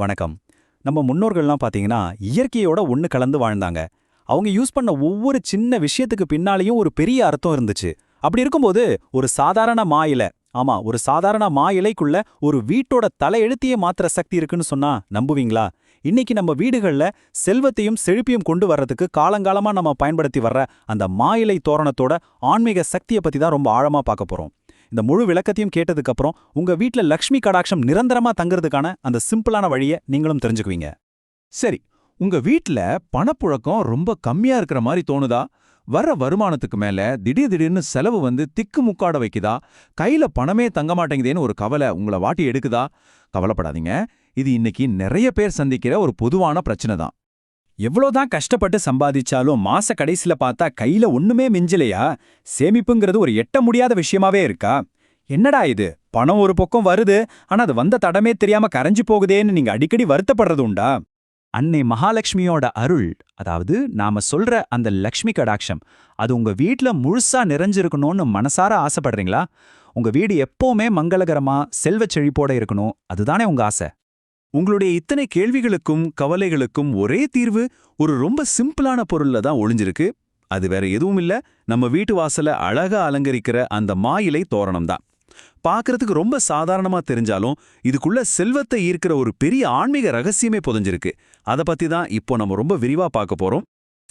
வணக்கம். நம்ம முன்னோர்கள்லாம் பாத்தீங்கன்னா இயற்கையோட ஒன்று கலந்து வாழ்ந்தாங்க. அவங்க யூஸ் பண்ண ஒவ்வொரு சின்ன விஷயத்துக்கு பின்னாலேயும் ஒரு பெரிய அர்த்தம் இருந்துச்சு. அப்படி இருக்கும்போது ஒரு சாதாரண மா இலை ஆமா ஒரு சாதாரண மா இலைக்குள்ள ஒரு வீட்டோட தலையெழுத்தையே மாத்திர சக்தி இருக்குன்னு சொன்னா நம்புவீங்களா? இன்னைக்கு நம்ம வீடுகள்ல செல்வத்தையும் செழிப்பையும் கொண்டு வர்றதுக்கு காலங்காலமா நம்ம பயன்படுத்தி வர்ற அந்த மா இலை தோரணத்தோட ஆன்மீக சக்தியை பத்தி தான் ரொம்ப ஆழமா பார்க்க போறோம். இந்த முழு விளக்கத்தையும் கேட்டதுக்கு உங்கள் உங்க வீட்ல லக்ஷ்மி கடாட்சம் நிரந்தரமா தங்குறதுக்கான அந்த சிம்பிளான வழியை நீங்களும் தெரிஞ்சுக்குவீங்க. சரி உங்க வீட்ல பணப்புழக்கம் ரொம்ப கம்மியா இருக்கிற மாதிரி தோணுதா? வர்ற வருமானத்துக்கு மேல திடீர் திடீர்னு செலவு வந்து திக்கு முக்காட வைக்குதா? கையில பணமே தங்க மாட்டேங்குதேன்னு ஒரு கவலை உங்களை வாட்டி எடுக்குதா? கவலைப்படாதீங்க. இது இன்னைக்கு நிறைய பேர் சந்திக்கிற ஒரு பொதுவான பிரச்சனை தான். எவ்வளோதான் கஷ்டப்பட்டு சம்பாதிச்சாலும் மாச கடைசில பார்த்தா கையில ஒண்ணுமே மிஞ்சலையா? சேமிப்புங்கிறது ஒரு எட்ட முடியாத விஷயமாவே இருக்கா? என்னடா இது? பணம் ஒரு பக்கம் வருது ஆனா அது வந்த தடமே தெரியாம கரைஞ்சு போகுதேன்னு நீங்க அடிக்கடி வருத்தப்படுறது உண்டா? அன்னை மகாலட்சுமியோட அருள் அதாவது நாம சொல்ற அந்த லக்ஷ்மி கடாட்சம் அது உங்க வீட்ல முழுசா நிறைஞ்சிருக்கணும்னு மனசார ஆசைப்படுறீங்களா? உங்க வீடு எப்பவுமே மங்களகரமா செல்வச் செழிப்போட இருக்கணும் அதுதானே உங்க ஆசை. உங்களுடைய இத்தனை கேள்விகளுக்கும் கவலைகளுக்கும் ஒரே தீர்வு ஒரு ரொம்ப சிம்பிளான பொருள்ல தான் ஒளிஞ்சிருக்கு. அது வேற எதுவும் இல்ல. நம்ம வீட்டு வாசல அழகா அலங்கரிக்கிற அந்த மாயிலை தோரணம் தான். பார்க்கறதுக்கு ரொம்ப சாதாரணமா தெரிஞ்சாலும் இதுக்குள்ள செல்வத்தை ஈர்க்கிற ஒரு பெரிய ஆன்மீக ரகசியமே புதஞ்சிருக்கு. அத பத்தி தான் இப்போ நம்ம ரொம்ப விரிவா பார்க்க போறோம்.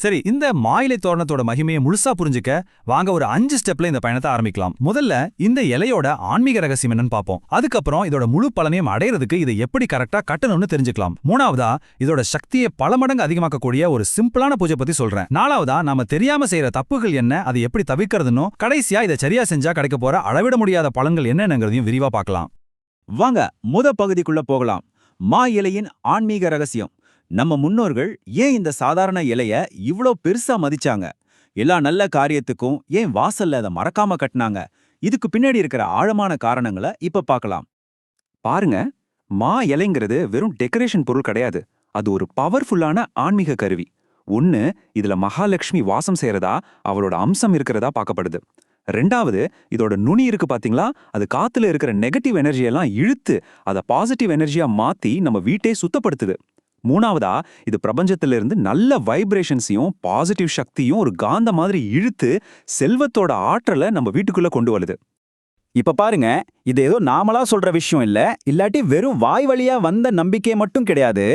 சரி இந்த மாயிலை தோரணத்தோட மகிமையை முழுசா புரிஞ்சுக்க வாங்க ஒரு அஞ்சு ஸ்டெப்ல இந்த பயணத்தை ஆரம்பிக்கலாம். முதல்ல இந்த இலையோட ஆன்மீக ரகசியம் என்னன்னு பார்ப்போம். அதுக்கப்புறம் இதோட முழு பலனையும் அடையிறதுக்கு இதை எப்படி கரெக்டா கட்டணும்னு தெரிஞ்சுக்கலாம். மூணாவதா இதோட சக்தியை பல மடங்கு அதிகமாக்கக்கூடிய ஒரு சிம்பிளான பூஜை பத்தி சொல்றேன். நாலாவதா நாம தெரியாம செய்யற தப்புகள் என்ன அதை எப்படி தவிர்க்கிறதுனோ கடைசியா இதை சரியா செஞ்சா கிடைக்க போற அளவிட முடியாத பலன்கள் என்னென்னங்கிறதையும் விரிவா பார்க்கலாம். வாங்க முத பகுதிக்குள்ள போகலாம். மா இலையின் ஆன்மீக ரகசியம். நம்ம முன்னோர்கள் ஏன் இந்த சாதாரண இலைய இவ்ளோ பெருசா மதிச்சாங்க? எல்லா நல்ல காரியத்துக்கும் ஏன் வாசல்ல அதை மறக்காம கட்டினாங்க? இதுக்கு பின்னாடி இருக்கிற ஆழமான காரணங்களை இப்ப பார்க்கலாம் பாருங்க மா இலைங்கிறது வெறும் டெக்கரேஷன் பொருள் கிடையாது. அது ஒரு பவர்ஃபுல்லான ஆன்மீக கருவி. ஒன்னு இதுல மகாலட்சுமி வாசம் செய்யறதா அவளோட அம்சம் இருக்கிறதா பார்க்கப்படுது. ரெண்டாவது இதோட நுனி இருக்கு பாத்தீங்களா? அது காத்துல இருக்கிற நெகட்டிவ் எனர்ஜியெல்லாம் இழுத்து அதை பாசிட்டிவ் எனர்ஜியா மாத்தி நம்ம வீட்டே சுத்தப்படுத்துது. மூணாவதா இது பிரபஞ்சத்துல இருந்து நல்ல வைப்ரேஷன்ஸையும் பாசிட்டிவ் சக்தியும் ஒரு காந்த மாதிரி இழுத்து செல்வத்தோட ஆற்றலை நம்ம வீட்டுக்குள்ள கொண்டு வருது. இப்ப பாருங்க இது ஏதோ நாமளா சொல்ற விஷயம் இல்ல. இல்லாட்டி வெறும் வாய் வழியா வந்த நம்பிக்கை மட்டும் கிடையாது.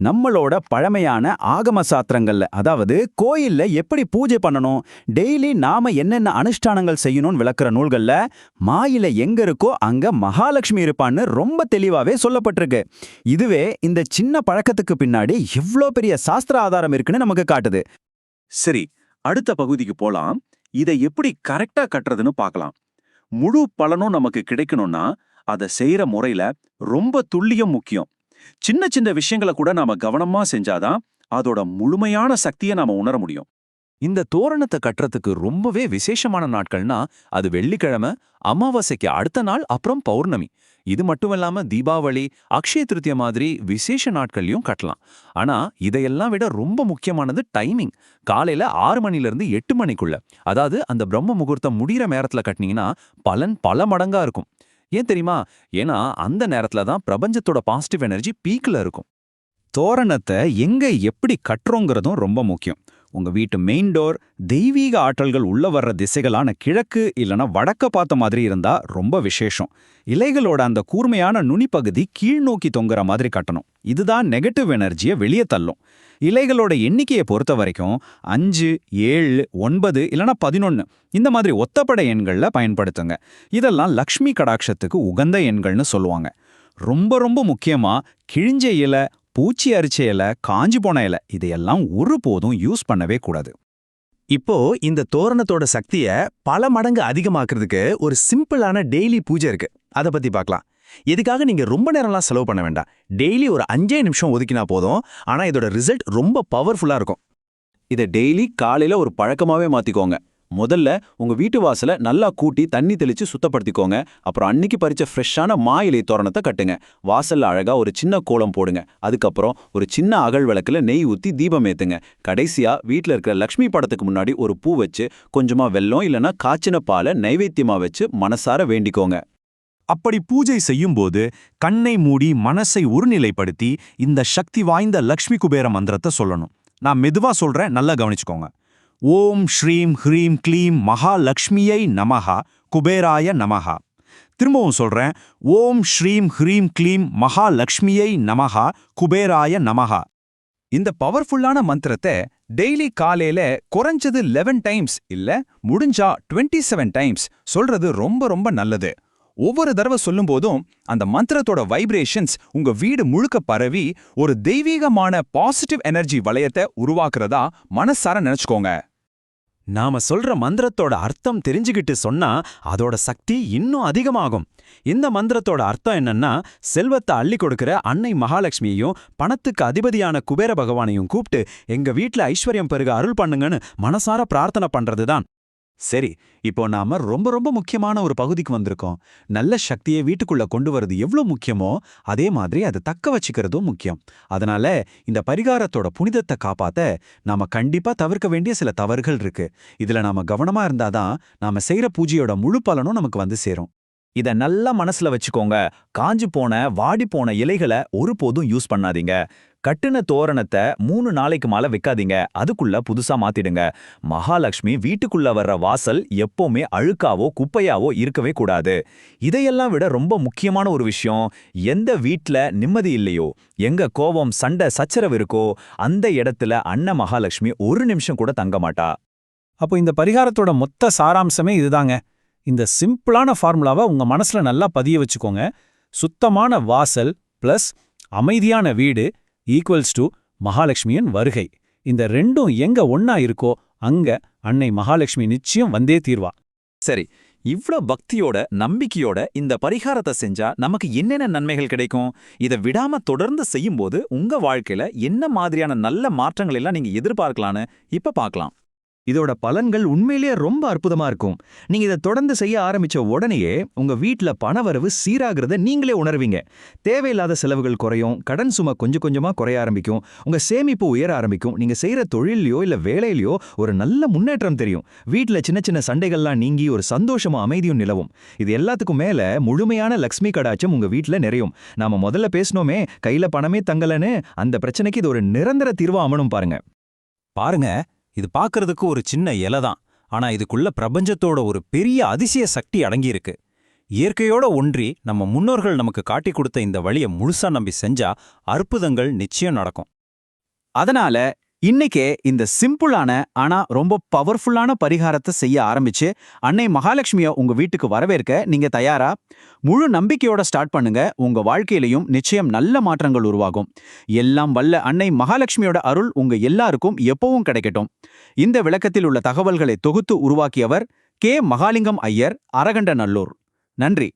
நம்மளோட பழமையான ஆகம சாத்திரங்கள்ல அதாவது கோயில்ல எப்படி பூஜை பண்ணணும் டெய்லி நாம என்னென்ன அனுஷ்டானங்கள் செய்யணும்னு விளக்குற நூல்கள்ல மாயில எங்க இருக்கோ அங்க மகாலட்சுமி இருப்பான்னு ரொம்ப தெளிவாவே சொல்லப்பட்டிருக்கு. இதுவே இந்த சின்ன பழக்கத்துக்கு பின்னாடி எவ்வளோ பெரிய சாஸ்திர ஆதாரம் இருக்குன்னு நமக்கு காட்டுது. சரி அடுத்த பகுதிக்கு போலாம். இதை எப்படி கரெக்டா கட்டுறதுன்னு பார்க்கலாம். முழு பலனும் நமக்கு கிடைக்கணும்னா அதை செய்யற முறையில ரொம்ப துல்லியம் முக்கியம். சின்ன சின்ன விஷயங்களை கூட நாம கவனமா செஞ்சாதான் அதோட முழுமையான சக்தியை நாம உணர முடியும். இந்த தோரணத்தை கட்டுறதுக்கு ரொம்பவே விசேஷமான நாட்கள்னா அது வெள்ளிக்கிழமை அமாவாசைக்கு அடுத்த நாள் அப்புறம் பௌர்ணமி. இது மட்டும் இல்லாம தீபாவளி அக்ஷய திருத்திய மாதிரி விசேஷ நாட்கள்லயும் கட்டலாம். ஆனா இதையெல்லாம் விட ரொம்ப முக்கியமானது டைமிங். காலையில ஆறு மணில இருந்து எட்டு மணிக்குள்ள. அதாவது அந்த பிரம்ம முகூர்த்தம் முடிகிற நேரத்துல கட்டினீங்கன்னா பலன் பல மடங்கா இருக்கும். ஏன் தெரியுமா? ஏன்னா அந்த நேரத்துல தான் பிரபஞ்சத்தோட பாசிட்டிவ் எனர்ஜி பீக்ல இருக்கும். தோரணத்தை எங்க எப்படி கட்டுறோங்கிறதும் ரொம்ப முக்கியம். உங்க வீட்டு மெயின் டோர் தெய்வீக ஆற்றல்கள் உள்ள வர்ற திசைகளான கிழக்கு இல்லனா வடக்க பார்த்த மாதிரி இருந்தா ரொம்ப விசேஷம். இலைகளோட அந்த கூர்மையான நுனிப்பகுதி கீழ்நோக்கி தொங்குற மாதிரி கட்டணும். இதுதான் நெகட்டிவ் எனர்ஜியை வெளியே தள்ளும். இலைகளோட எண்ணிக்கையை பொறுத்த வரைக்கும் அஞ்சு ஏழு ஒன்பது இல்லனா பதினொன்னு இந்த மாதிரி ஒத்தப்படை எண்கள்ல பயன்படுத்துங்க. இதெல்லாம் லக்ஷ்மி கடாட்சத்துக்கு உகந்த எண்கள்னு சொல்லுவாங்க. ரொம்ப ரொம்ப முக்கியமா கிழிஞ்ச இலை பூச்சி அரிச்ச இலை காஞ்சி போன இலை இதையெல்லாம் ஒருபோதும் யூஸ் பண்ணவே கூடாது. இப்போ இந்த தோரணத்தோட சக்திய பல மடங்கு அதிகமாக்குறதுக்கு ஒரு சிம்பிளான டெய்லி பூஜை இருக்கு. அத பத்தி பார்க்கலாம் இதுக்காக நீங்க ரொம்ப நேரம்லாம் செலவு பண்ண வேண்டாம். டெய்லி ஒரு அஞ்சே நிமிஷம் ஒதுக்கினா போதும். ஆனா இதோட ரிசல்ட் ரொம்ப பவர்ஃபுல்லா இருக்கும். இதை டெய்லி காலையில ஒரு பழக்கமாவே மாத்திக்கோங்க. முதல்ல உங்க வீட்டு வாசல நல்லா கூட்டி தண்ணி தெளிச்சு சுத்தப்படுத்திக்கோங்க. அப்புறம் அன்னைக்கு பறிச்ச ஃப்ரெஷ்ஷான மா இலை தோரணத்தை கட்டுங்க. வாசல்ல அழகா ஒரு சின்ன கோலம் போடுங்க. அதுக்கப்புறம் ஒரு சின்ன அகல் விளக்குல நெய் ஊத்தி தீபம் ஏத்துங்க. கடைசியா வீட்ல இருக்கிற லக்ஷ்மி படத்துக்கு முன்னாடி ஒரு பூ வச்சு கொஞ்சமா வெல்லம் இல்லனா காய்ச்சின பாலை நைவேத்தியமா வச்சு மனசார வேண்டிக்கோங்க. அப்படி பூஜை செய்யும்போது கண்ணை மூடி மனசை ஒருநிலைப்படுத்தி இந்த சக்தி வாய்ந்த லக்ஷ்மி குபேர மந்திரத்தை சொல்லணும். நான் மெதுவா சொல்றேன் நல்லா கவனிச்சுக்கோங்க. ஓம் ஸ்ரீம் ஹ்ரீம் க்ளீம் மகாலக்ஷ்மியை நமஹா குபேராய நமஹா. திரும்பவும் சொல்றேன் ஓம் ஸ்ரீம் ஹ்ரீம் க்ளீம் மகாலக்ஷ்மியை நமஹா குபேராய நமஹா. இந்த பவர்ஃபுல்லான மந்திரத்தை டெய்லி காலையில குறைஞ்சது 11 டைம்ஸ் இல்ல முடிஞ்சா 27 செவன் டைம்ஸ் சொல்றது ரொம்ப ரொம்ப நல்லது. ஒவ்வொரு தடவை சொல்லும்போதும் அந்த மந்திரத்தோட வைப்ரேஷன்ஸ் உங்க வீடு முழுக்க பரவி ஒரு தெய்வீகமான பாசிட்டிவ் எனர்ஜி வளையத்தை உருவாக்குறதா மனசார நினைச்சுக்கோங்க. நாம சொல்ற மந்திரத்தோட அர்த்தம் தெரிஞ்சுக்கிட்டு சொன்னா அதோட சக்தி இன்னும் அதிகமாகும். இந்த மந்திரத்தோட அர்த்தம் என்னன்னா செல்வத்தை அள்ளி கொடுக்கிற அன்னை மகாலட்சுமியையும் பணத்துக்கு அதிபதியான குபேர பகவானையும் கூப்பிட்டு எங்க வீட்ல ஐஸ்வர்யம் பெருக அருள் பண்ணுங்கன்னு மனசார பிரார்த்தனை பண்றதுதான். சரி இப்போ நாம ரொம்ப ரொம்ப முக்கியமான ஒரு பகுதிக்கு வந்திருக்கோம். நல்ல சக்தியை வீட்டுக்குள்ள கொண்டு வரது எவ்வளவு முக்கியமோ அதே மாதிரி அதை தக்க வச்சுக்கிறதும் முக்கியம். அதனால இந்த பரிகாரத்தோட புனிதத்தை காப்பாத்த நாம கண்டிப்பா தவிர்க்க வேண்டிய சில தவறுகள் இருக்கு. இதுல நாம கவனமா இருந்தாதான் நாம செய்யற பூஜையோட முழு பலனும் நமக்கு வந்து சேரும். இத நல்லா மனசுல வச்சுக்கோங்க. காஞ்சு போன வாடி போன இலைகளை ஒருபோதும் யூஸ் பண்ணாதீங்க. கட்டுன தோரணத்தை மூணு நாளைக்கு மேல வைக்காதீங்க. அதுக்குள்ள புதுசா மாத்திடுங்க. மகாலட்சுமி வீட்டுக்குள்ள வர்ற வாசல் எப்பவுமே அழுக்காவோ குப்பையாவோ இருக்கவே கூடாது. இதையெல்லாம் விட ரொம்ப முக்கியமான ஒரு விஷயம் எந்த வீட்ல நிம்மதி இல்லையோ எங்க கோபம் சண்டை சச்சரவு இருக்கோ அந்த இடத்துல அன்ன மகாலட்சுமி ஒரு நிமிஷம் கூட தங்க மாட்டா. அப்போ இந்த பரிகாரத்தோட மொத்த சாராம்சமே இதுதாங்க. இந்த சிம்பிளான ஃபார்முலாவை உங்க மனசுல நல்லா பதிய வச்சுக்கோங்க. சுத்தமான வாசல் பிளஸ் அமைதியான வீடு ஈக்குவல்ஸ் டு மகாலட்சுமியின் வருகை. இந்த ரெண்டும் எங்க ஒன்னா இருக்கோ அங்க அன்னை மகாலட்சுமி நிச்சயம் வந்தே தீர்வா. சரி இவ்ளோ பக்தியோட நம்பிக்கையோட இந்த பரிகாரத்தை செஞ்சா நமக்கு என்னென்ன நன்மைகள் கிடைக்கும்? இதை விடாம தொடர்ந்து செய்யும்போது உங்க வாழ்க்கையில என்ன மாதிரியான நல்ல மாற்றங்கள் எல்லாம் நீங்க எதிர்பார்க்கலான்னு இப்ப பார்க்கலாம். இதோட பலன்கள் உண்மையிலேயே ரொம்ப அற்புதமா இருக்கும். நீங்க இதை தொடர்ந்து செய்ய ஆரம்பிச்ச உடனேயே உங்க வீட்டுல பணவரவு சீராகிறத நீங்களே உணர்வீங்க. தேவையில்லாத செலவுகள் குறையும் கடன் சுமை கொஞ்சம் கொஞ்சமா குறைய ஆரம்பிக்கும் உங்க சேமிப்பு உயர ஆரம்பிக்கும் நீங்க செய்யற தொழிலையோ இல்ல வேலையிலயோ ஒரு நல்ல முன்னேற்றம் தெரியும். வீட்ல சின்ன சின்ன சண்டைகள்லாம் நீங்கி ஒரு சந்தோஷமும் அமைதியும் நிலவும். இது எல்லாத்துக்கும் மேல முழுமையான லக்ஷ்மி கடாச்சம் உங்க வீட்டுல நிறையும். நாம முதல்ல பேசணுமே கையில பணமே தங்கலன்னு அந்த பிரச்சனைக்கு இது ஒரு நிரந்தர தீர்வா அமனும் பாருங்க. பாருங்க இது பார்க்கறதுக்கு ஒரு சின்ன இலை தான். ஆனா இதுக்குள்ள பிரபஞ்சத்தோட ஒரு பெரிய அதிசய சக்தி அடங்கியிருக்கு. இயற்கையோட ஒன்றி நம்ம முன்னோர்கள் நமக்கு காட்டிக் கொடுத்த இந்த வழியை முழுசா நம்பி செஞ்சா அற்புதங்கள் நிச்சயம் நடக்கும். அதனால இன்னைக்கே இந்த சிம்பிளான ஆனா ரொம்ப பவர்ஃபுல்லான பரிகாரத்தை செய்ய ஆரம்பிச்சு அன்னை மகாலட்சுமிய உங்க வீட்டுக்கு வரவேற்க நீங்க தயாரா? முழு நம்பிக்கையோட ஸ்டார்ட் பண்ணுங்க. உங்க வாழ்க்கையிலையும் நிச்சயம் நல்ல மாற்றங்கள் உருவாகும். எல்லாம் வல்ல அன்னை மகாலட்சுமியோட அருள் உங்க எல்லாருக்கும் எப்பவும் கிடைக்கட்டும். இந்த விளக்கத்தில் உள்ள தகவல்களை தொகுத்து உருவாக்கியவர் கே. மகாலிங்கம் ஐயர் அரகண்ட நல்லூர். நன்றி.